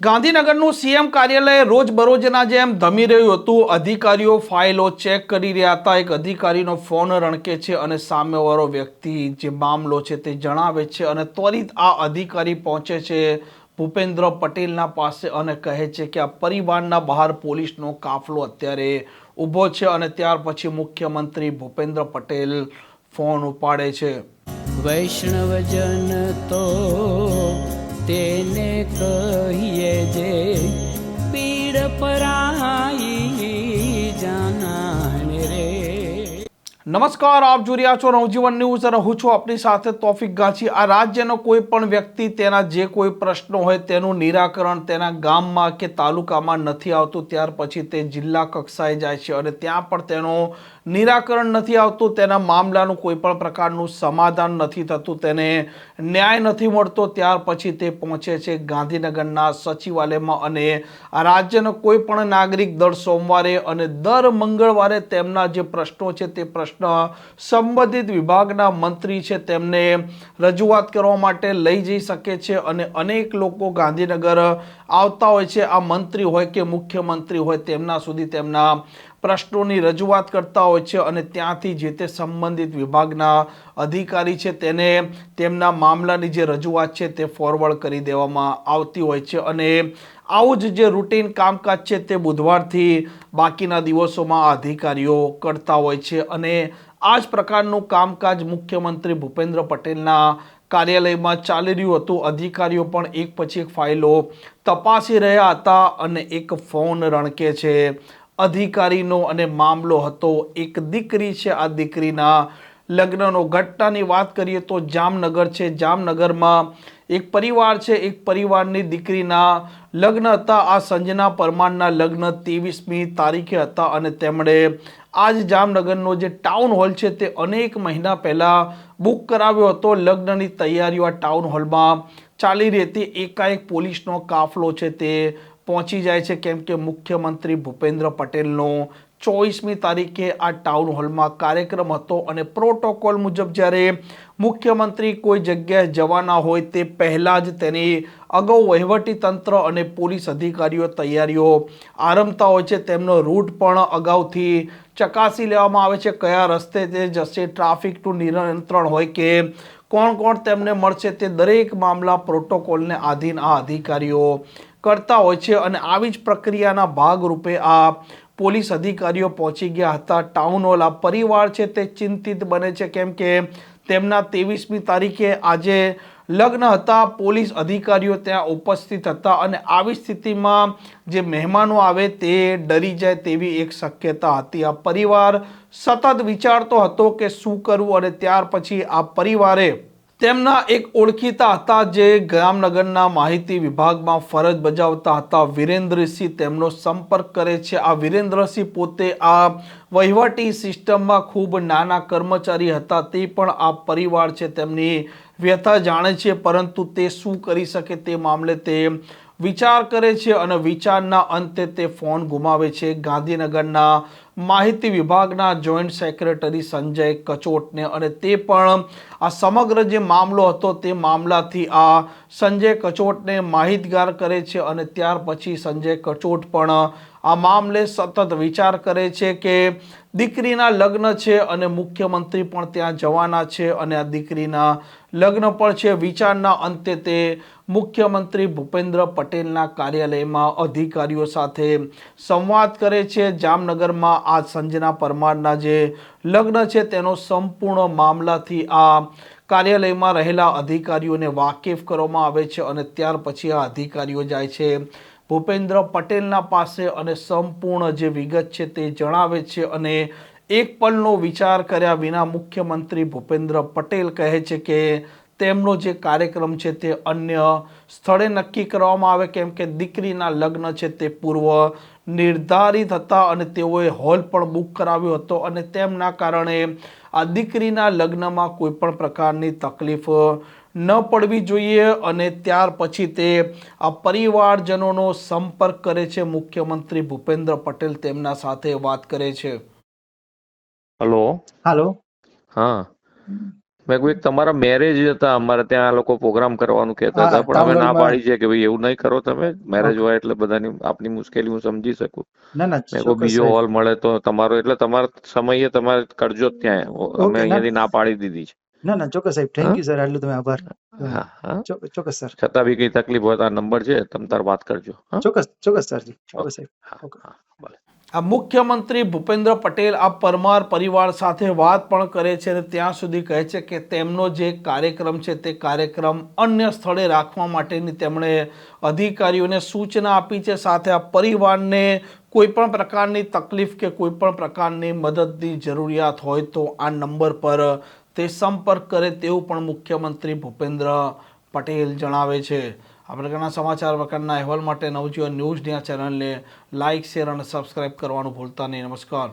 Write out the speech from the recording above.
ગાંધીનગરનું CM કાર્યાલય રોજબરોજના જેમ ધમી રહ્યું હતું. અધિકારીઓ ફાઇલો ચેક કરી રહ્યા હતા. એક અધિકારીનો ફોન રણકે છે અને સામેવાળો વ્યક્તિ જે મામલો છે તે જણાવે છે અને ત્વરિત આ અધિકારી પહોંચે છે. ભૂપેન્દ્ર પટેલના પાસે અને કહે છે કે આ પરિવારના બહાર પોલીસનો કાફલો અત્યારે ઊભો છે અને ત્યાર પછી મુખ્યમંત્રી ભૂપેન્દ્ર પટેલ ફોન ઉપાડે છે. વૈષ્ણવજન તો તેને કહીએ જે પીડ પરાઈ જાનાને રે. નમસ્કાર, આપ જોઈ રહ્યા છો નવજીવન ન્યૂઝ. અને હું છું આપની સાથે તોફિક ગાંચી આ રાજ્યનો કોઈ પણ વ્યક્તિ તેના જે કોઈ પ્રશ્નો હોય તેનું નિરાકરણ તેના ગામમાં કે તાલુકામાં નથી આવતું, ત્યાર પછી તે જિલ્લા કક્ષાએ જાય છે. અને ત્યાં પણ તેનું નિરાકરણ નથી આવતું, તેના મામલાનું કોઈ પણ પ્રકારનું સમાધાન નથી થતું, તેને ન્યાય નથી મળતો, ત્યાર પછી તે પહોંચે છે ગાંધીનગરના સચિવાલયમાં અને રાજ્યનો કોઈ પણ નાગરિક દર સોમવારે અને દર મંગળવારે તેમના જે પ્રશ્નો છે તે પ્રશ્ન સંબંધિત વિભાગના મંત્રી છે તેમને રજૂઆત કરવા માટે લઈ જઈ શકે છે અને અનેક લોકો ગાંધીનગર આવતા હોય છે, આ મંત્રી હોય કે મુખ્યમંત્રી હોય, તેમના સુધી તેમના પ્રશ્નોની રજૂઆત કરતા હોય છે અને ત્યાંથી જે તે સંબંધિત વિભાગના અધિકારી છે તેને તેમના મામલાની જે રજૂઆત છે તે ફોરવર્ડ કરી દેવામાં આવતી હોય છે અને આવું જ જે રૂટીન કામકાજ છે તે બુધવારથી બાકીના દિવસોમાં અધિકારીઓ કરતા હોય છે અને આ જ પ્રકારનું કામકાજ મુખ્યમંત્રી ભૂપેન્દ્ર પટેલના કાર્યાલયમાં ચાલી રહ્યું હતું. અધિકારીઓ પણ એક પછી એક ફાઇલો તપાસી રહ્યા હતા અને એક ફોન રણકે છે. અધિકારીનો અને મામલો હતો, એક દીકરી છે આ દીકરીના. લગ્નનો ઘટનાની વાત કરીએ તો જામનગર છે. જામનગરમાં એક પરિવાર છે, એક પરિવારની દીકરીના લગ્ન હતા. આ સંજના પરમારના લગ્ન ત્રેવીસમી તારીખે હતા અને તેમણે આજ જામનગરનો જે ટાઉન હોલ છે તે અનેક મહિના પહેલાં બુક કરાવ્યો હતો. લગ્નની તૈયારીઓ આ ટાઉન હોલમાં ચાલી રહી હતી. એકાએક પોલીસનો કાફલો છે તે પહોંચી જાય છે. કેમ કે મુખ્યમંત્રી ભૂપેન્દ્ર પટેલનો ચોવીસમી તારીખે આ ટાઉન હોલમાં કાર્યક્રમ હતો અને પ્રોટોકોલ મુજબ જ્યારે મુખ્યમંત્રી કોઈ જગ્યાએ જવાના હોય તે પહેલાં જ તેની અગાઉ વહીવટી તંત્ર અને પોલીસ અધિકારીઓ તૈયારીઓ આરંભતા હોય છે. તેમનો રૂટ પણ અગાઉથી ચકાસી લેવામાં આવે છે કયા રસ્તે તે જશે ટ્રાફિકનું નિયંત્રણ હોય કે કોણ કોણ તેમને મળશે તે દરેક મામલા પ્રોટોકોલને આધીન આ અધિકારીઓ કરતા હોય છે અને આવી જ પ્રક્રિયાના ભાગરૂપે આ પોલીસ અધિકારીઓ પહોંચી ગયા હતા. ટાઉન હોલ આ પરિવાર છે તે ચિંતિત બને છે કેમ કે તેમના ત્રેવીસમી તારીખે આજે લગ્ન હતા. પોલીસ અધિકારીઓ ત્યાં ઉપસ્થિત હતા અને આવી સ્થિતિમાં જે મહેમાનો આવે તે ડરી જાય તેવી એક શક્યતા હતી. આ પરિવાર સતત વિચારતો હતો કે શું કરવું અને ત્યાર પછી આ પરિવારે તેમના એક ઓળખીતા હતા જે ગ્રામનગરના માહિતી વિભાગમાં ફરજ બજાવતા હતા. વિરેન્દ્રસિંહ તેમનો સંપર્ક કરે છે. આ વિરેન્દ્રસિંહ પોતે આ વહીવટી સિસ્ટમમાં ખૂબ નાના કર્મચારી હતા. તે પણ આ પરિવાર છે. તેમની વ્યથા જાણે છે, પરંતુ તે શું કરી શકે તે મામલે તે વિચાર કરે છે અને વિચારના અંતે તે ફોન ગુમાવે છે. ગાંધીનગરના માહિતી વિભાગના જોઈન્ટ સેક્રેટરી સંજય કચોટને અને તે પણ આ સમગ્ર જે મામલો હતો તે મામલાથી આ સંજય કચોટને માહિતગાર કરે છે અને ત્યાર પછી સંજય કચોટ પણ આ મામલે સતત વિચાર કરે છે કે દીકરીના લગ્ન છે અને મુખ્યમંત્રી પણ ત્યાં જવાના છે અને આ દીકરીના લગ્ન પણ છે. વિચારના અંતે તે મુખ્યમંત્રી ભૂપેન્દ્ર પટેલના કાર્યાલયમાં અધિકારીઓ સાથે સંવાદ કરે છે. જામનગરમાં આ સંજના પરમારના જે લગ્ન છે તેનો સંપૂર્ણ મામલાથી આ કાર્યાલયમાં રહેલા અધિકારીઓને વાકેફ કરવામાં આવે છે અને ત્યાર પછી આ અધિકારીઓ જાય છે ભૂપેન્દ્ર પટેલના પાસે અને સંપૂર્ણ જે વિગત છે તે જણાવે છે અને એક પલનો વિચાર કર્યા વિના મુખ્યમંત્રી ભૂપેન્દ્ર પટેલ કહે છે કે તેમનો જે કાર્યક્રમ છે તે અન્ય સ્થળે નક્કી કરવામાં આવે, કેમ કે દીકરીના લગ્ન છે તે પૂર્વ નિર્ધારિત હતા અને તેઓએ હોલ પણ બુક કરાવ્યો હતો અને તેમના કારણે આ દીકરીના લગ્નમાં કોઈ પણ પ્રકારની તકલીફ ન પડવી જોઈએ અને ત્યાર પછી તે આ પરિવારજનોનો સંપર્ક કરે છે. મુખ્યમંત્રી ભૂપેન્દ્ર પટેલ તેમના સાથે વાત કરે છે. હલો. હલો. હા. મેં કોઈ એક તમારા મેરેજ હતા. અમારે ત્યાં આ લોકો પ્રોગ્રામ કરવાનું કહેતા હતા પણ અમે ના પાડી છે કે ભાઈ એવું નહીં કરો તમે. મેરેજ હોય એટલે બધાની આપની મુશ્કેલી હું સમજી શકું. ના ના મેં કહ્યું બીજો હોલ મળે તો તમારો એટલે તમારા સમયે તમારે કરજો ત્યાં. અમે અહીંયાથી ના પાડી દીધી છે. ના ના ચોક્કસ સાહેબ. થેન્ક યુ સર આટલું તમે આભાર. ચોક્કસ સર છતાં બી કઈ તકલીફ હોય તો આ નંબર છે તમે તાર વાત કરજો. ચોક્કસ ચોક્કસ સરજી ચોક્કસ સાહેબ. ઓકે. ભલે. આ મુખ્યમંત્રી ભૂપેન્દ્ર પટેલ આ પરમાર પરિવાર સાથે વાત પણ કરે છે અને ત્યાં સુધી કહે છે કે તેમનો જે કાર્યક્રમ છે તે કાર્યક્રમ અન્ય સ્થળે રાખવા માટેની તેમણે અધિકારીઓને સૂચના આપી છે. સાથે આ પરિવારને કોઈ પણ પ્રકારની તકલીફ કે કોઈ પણ પ્રકારની મદદની જરૂરિયાત હોય તો આ નંબર પર તે સંપર્ક કરે તેવું પણ મુખ્યમંત્રી ભૂપેન્દ્ર પટેલ જણાવે છે. આ પ્રકારના સમાચાર પ્રકારના અહેવાલ માટે નવજીવન ન્યૂઝની આ ચેનલને લાઇક શેર અને સબસ્ક્રાઇબ કરવાનું ભૂલતા નહીં. નમસ્કાર.